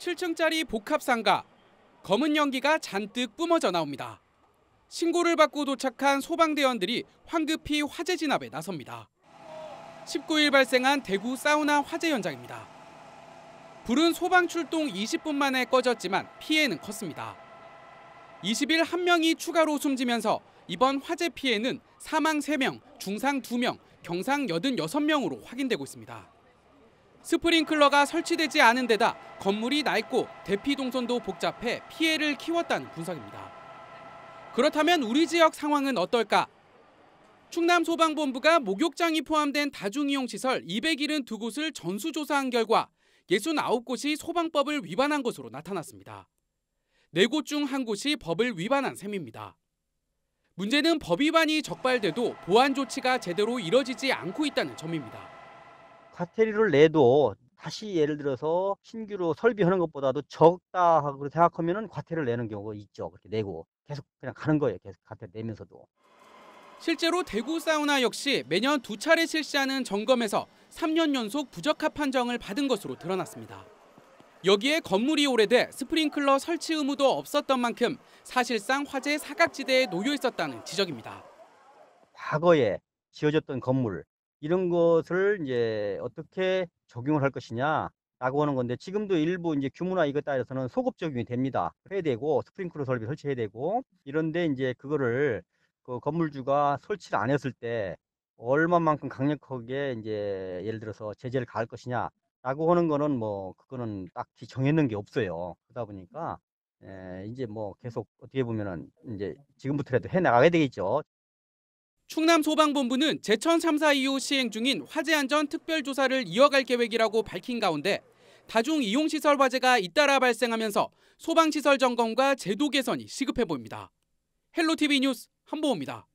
7층짜리 복합상가. 검은 연기가 잔뜩 뿜어져 나옵니다. 신고를 받고 도착한 소방대원들이 황급히 화재 진압에 나섭니다. 19일 발생한 대구 사우나 화재 현장입니다. 불은 소방 출동 20분 만에 꺼졌지만 피해는 컸습니다. 20일 한 명이 추가로 숨지면서 이번 화재 피해는 사망 3명, 중상 2명, 경상 86명으로 확인되고 있습니다. 스프링클러가 설치되지 않은 데다 건물이 낡고 대피 동선도 복잡해 피해를 키웠다는 분석입니다. 그렇다면 우리 지역 상황은 어떨까? 충남 소방본부가 목욕장이 포함된 다중이용시설 272곳을 전수조사한 결과 69곳이 소방법을 위반한 것으로 나타났습니다. 4곳 중 한 곳이 법을 위반한 셈입니다. 문제는 법 위반이 적발돼도 보안 조치가 제대로 이뤄지지 않고 있다는 점입니다. 과태료를 내도 다시 예를 들어서 신규로 설비하는 것보다도 적다 하고 생각하면은 과태료를 내는 경우가 있죠. 그렇게 내고 계속 그냥 가는 거예요. 계속 과태료 내면서도. 실제로 대구 사우나 역시 매년 두 차례 실시하는 점검에서 3년 연속 부적합 판정을 받은 것으로 드러났습니다. 여기에 건물이 오래돼 스프링클러 설치 의무도 없었던 만큼 사실상 화재 사각지대에 놓여 있었다는 지적입니다. 과거에 지어졌던 건물 이런 것을 이제 어떻게 적용을 할 것이냐 라고 하는 건데 지금도 일부 이제 규모나 이것 따라서는 소급 적용이 됩니다. 해야 되고 스프링클러 설비 설치해야 되고 이런데 이제 그거를 그 건물주가 설치를 안 했을 때 얼마만큼 강력하게 이제 예를 들어서 제재를 가할 것이냐 라고 하는 거는 뭐 그거는 딱히 정해놓은 게 없어요. 그러다 보니까 에, 이제 뭐 계속 어떻게 보면은 이제 지금부터라도 해 나가야 되겠죠. 충남 소방본부는 제천 3사 이후 시행 중인 화재 안전 특별 조사를 이어갈 계획이라고 밝힌 가운데 다중 이용 시설 화재가 잇따라 발생하면서 소방 시설 점검과 제도 개선이 시급해 보입니다. 헬로티비 뉴스 한보호입니다.